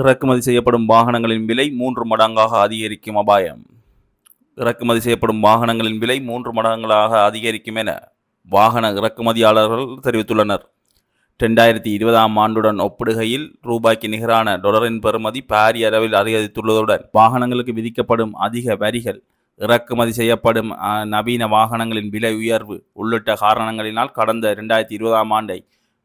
இறக்குமதி செய்யப்படும் வாகனங்களின் விலை மூன்று மடங்காக அதிகரிக்கும் அபாயம். இறக்குமதி செய்யப்படும் வாகனங்களின் விலை மூன்று மடங்களாக அதிகரிக்கும் என வாகன இறக்குமதியாளர்கள் தெரிவித்துள்ளனர். ரெண்டாயிரத்தி இருபதாம் ஆண்டுடன் ஒப்பிடுகையில் ரூபாய்க்கு நிகரான டொலரின் பெறுமதி பாரிய அளவில் அதிகரித்துள்ளதுடன் வாகனங்களுக்கு விதிக்கப்படும் அதிக வரிகள் இறக்குமதி செய்யப்படும் நவீன வாகனங்களின் விலை உயர்வு உள்ளிட்ட காரணங்களினால் கடந்த ரெண்டாயிரத்தி இருபதாம் ஆண்டை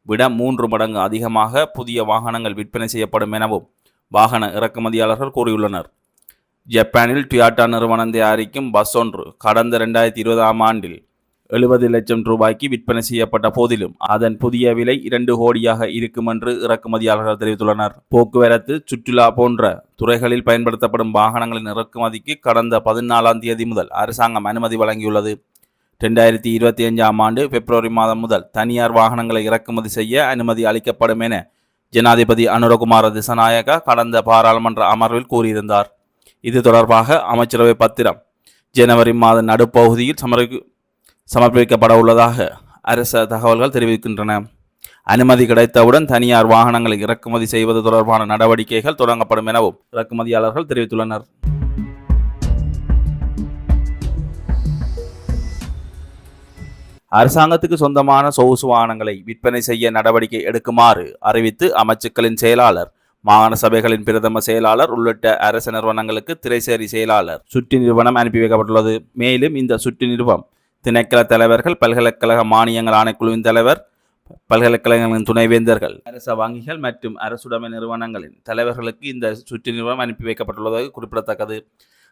விட மூன்று மடங்கு அதிகமாக புதிய வாகனங்கள் விற்பனை செய்யப்படும் எனவும் வாகன இறக்குமதியாளர்கள் கூறியுள்ளனர். ஜப்பானில் டியாட்டா நிறுவனம் தயாரிக்கும் பஸ் ஒன்று கடந்த ரெண்டாயிரத்தி இருபதாம் ஆண்டில் எழுபது லட்சம் ரூபாய்க்கு விற்பனை செய்யப்பட்ட போதிலும் அதன் புதிய விலை இரண்டு கோடியாக இருக்கும் என்று இறக்குமதியாளர்கள் தெரிவித்துள்ளனர். போக்குவரத்து சுற்றுலா போன்ற துறைகளில் பயன்படுத்தப்படும் வாகனங்களின் இறக்குமதிக்கு கடந்த பதினாலாம் தேதி முதல் அரசாங்கம் அனுமதி வழங்கியுள்ளது. ரெண்டாயிரத்தி இருபத்தி அஞ்சாம் ஆண்டு பிப்ரவரி மாதம் முதல் தனியார் வாகனங்களை இறக்குமதி செய்ய அனுமதி அளிக்கப்படும் என ஜனாதிபதி அனுரகுமார திசநாயக கடந்த பாராளுமன்ற அமர்வில் கூறியிருந்தார். இது தொடர்பாக அமைச்சரவை பத்திரம் ஜனவரி மாத நடுப்பகுதியில் சமர்ப்பி சமர்ப்பிக்கப்பட உள்ளதாக அரச தகவல்கள் தெரிவிக்கின்றன. அனுமதி கிடைத்தவுடன் தனியார் வாகனங்களை இறக்குமதி செய்வது தொடர்பான நடவடிக்கைகள் தொடங்கப்படும் எனவும் இறக்குமதியாளர்கள் தெரிவித்துள்ளனர். அரசாங்கத்துக்கு சொந்தமான சொகுசு வாகனங்களை விற்பனை செய்ய நடவடிக்கை எடுக்குமாறு அறிவித்து அமைச்சுக்களின் செயலாளர் மாகாண சபைகளின் பிரதம செயலாளர் உள்ளிட்ட அரசு நிறுவனங்களுக்கு திரைசேரி செயலாளர் சுற்றி நிறுவனம் அனுப்பி வைக்கப்பட்டுள்ளது. மேலும் இந்த சுற்றி நிறுவனம் திணைக்கள தலைவர்கள் பல்கலைக்கழக மானியங்கள் ஆணைக்குழுவின் தலைவர் பல்கலைக்கழகங்களின் துணைவேந்தர்கள் அரச வங்கிகள் மற்றும் அரசுடைமை நிறுவனங்களின் தலைவர்களுக்கு இந்த சுற்றி நிறுவனம் அனுப்பி வைக்கப்பட்டுள்ளதாக குறிப்பிடத்தக்கது.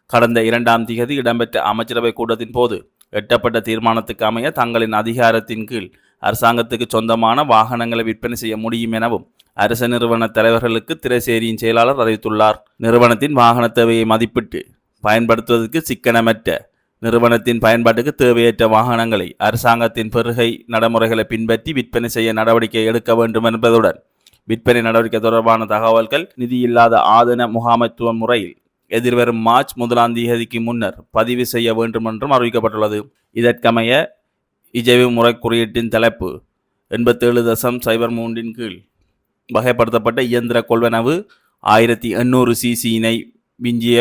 கடந்த இரண்டாம் திகதி இடம்பெற்ற அமைச்சரவை கூட்டத்தின் போது எட்டப்பட்ட தீர்மானத்துக்கு அமைய தங்களின் அதிகாரத்தின் கீழ் அரசாங்கத்துக்கு சொந்தமான வாகனங்களை விற்பனை செய்ய முடியும் எனவும் அரச நிறுவன தலைவர்களுக்கு திரைசேரியின் செயலாளர் அறிவித்துள்ளார். நிறுவனத்தின் வாகன தேவையை மதிப்பிட்டு பயன்படுத்துவதற்கு சிக்கனமற்ற நிறுவனத்தின் பயன்பாட்டுக்கு தேவையற்ற வாகனங்களை அரசாங்கத்தின் பெருகை நடைமுறைகளை பின்பற்றி விற்பனை செய்ய நடவடிக்கை எடுக்க வேண்டும் என்பதுடன் விற்பனை நடவடிக்கை தொடர்பான தகவல்கள் நிதியில்லாத ஆதன முகாமைத்துவ முறையில் எதிர்வரும் மார்ச் முதலாம் தேதிக்கு முன்னர் பதிவு செய்ய வேண்டும் என்றும் அறிவிக்கப்பட்டுள்ளது. இதற்கமைய இஜைவு முறை குறியீட்டின் தலைப்பு எண்பத்தேழு தசம் சைபர் மூன்றின் கீழ் வகைப்படுத்தப்பட்ட இயந்திர கொள்வனவு ஆயிரத்தி எண்ணூறு சிசியினை விஞ்சிய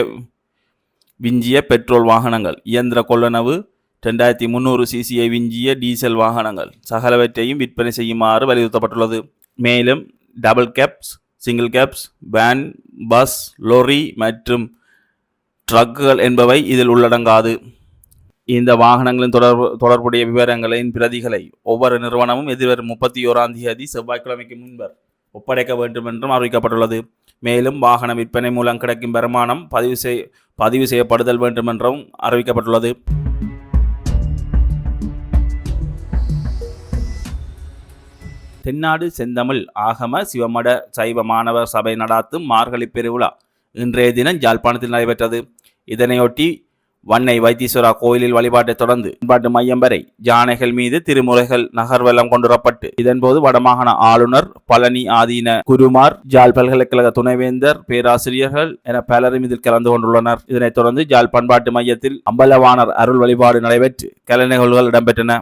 விஞ்சிய பெட்ரோல் வாகனங்கள். இயந்திர கொள்ளனவு ரெண்டாயிரத்தி முந்நூறு சிசியை விஞ்சிய டீசல் வாகனங்கள். சகலவற்றையும் விற்பனை செய்யுமாறு வலியுறுத்தப்பட்டுள்ளது. மேலும் double cabs single cabs van bus lorry மற்றும் ட்ரக்குகள் என்பவை இதில் உள்ளடங்காது. இந்த வாகனங்களின் தொடர்பு தொடர்புடைய விவரங்களின் பிரதிகளை ஒவ்வொரு நிறுவனமும் எதிர்வரும் முப்பத்தி ஓராம் தேதி செவ்வாய்க்கிழமைக்கு முன்பர் ஒப்படைக்க வேண்டும் என்றும் அறிவிக்கப்பட்டுள்ளது. மேலும் வாகன விற்பனை மூலம் கிடைக்கும் வருமானம் பதிவு செய் பதிவு செய்யப்படுதல் வேண்டும் என்றும் அறிவிக்கப்பட்டுள்ளது. தென்னாடு செந்தமிழ் ஆகம சிவமட சைவ மாணவர் சபை நடாத்தும் மார்கழி பெருவிழா இன்றைய தினம் யாழ்ப்பாணத்தில் நடைபெற்றது. இதனையொட்டி வன்னை வைத்தீஸ்வரா கோயிலில் வழிபாட்டை தொடர்ந்து பண்பாட்டு மையம் வரை யானைகள் மீது திருமுறைகள் நகர்வலம் கொண்டுவரப்பட்டு இதன்போது வடமாகாண ஆளுநர் பழனி ஆதீன குருமார் ஜாழ் பல்கலைக்கழக துணைவேந்தர் பேராசிரியர்கள் என பலரும் இதில் கலந்து கொண்டுள்ளனர். இதனைத் தொடர்ந்து ஜாழ் பண்பாட்டு மையத்தில் அம்பலவாணர் அருள் வழிபாடு நடைபெற்று கலை நிகழ்வுகள் இடம்பெற்றன.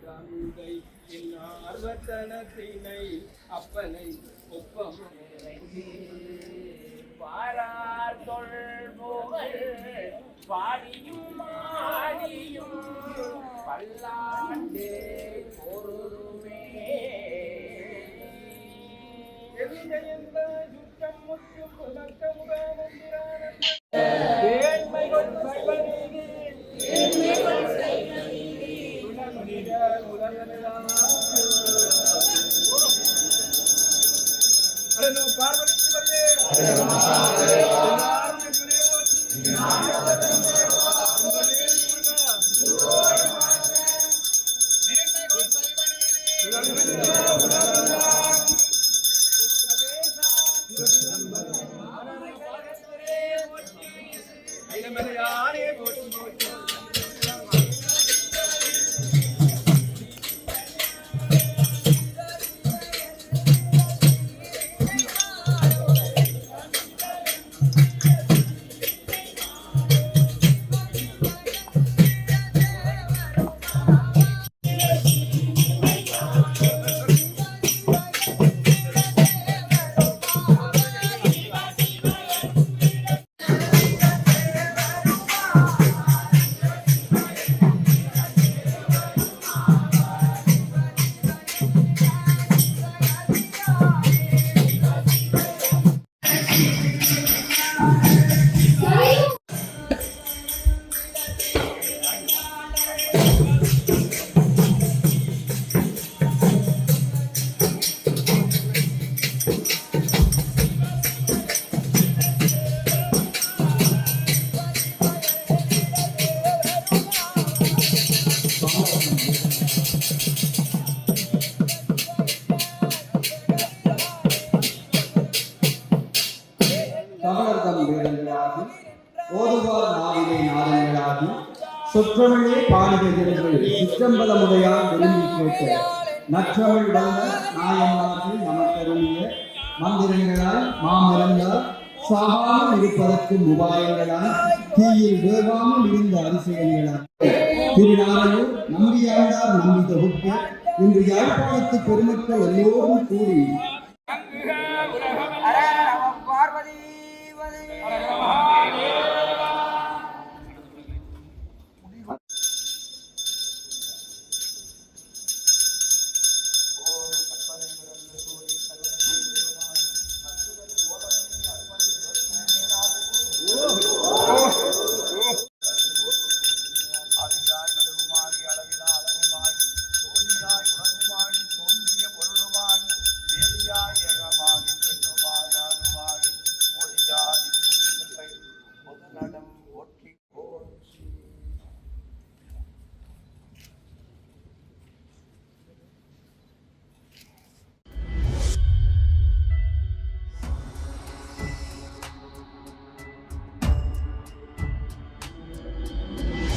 தந்தை என் ஆர்வத்தனத்தினை அப்பனை ஒப்பம் பாரார் தொல்புகழ் பாடியும்? Allah சொற்றமிழே பாடுகிறீர்கள் சிற்றம்பலமுடையார் விரும்பி கேட்ட நற்றமிழ் வந்த நாயன்மார்கள் நமக்கருளிய மந்திரங்களால் மாமரங்களால் சாகாமல் இருப்பதற்கும் உபாயங்களால் தீயில் வேகாமல் இருந்த அதிசயங்களால். திருநாளையூர் நம்பியாண்டார் நம்பி தொகுப்பு இன்று யாழ்ப்பாணத்து பெருமக்கள் எல்லோரும் கூடி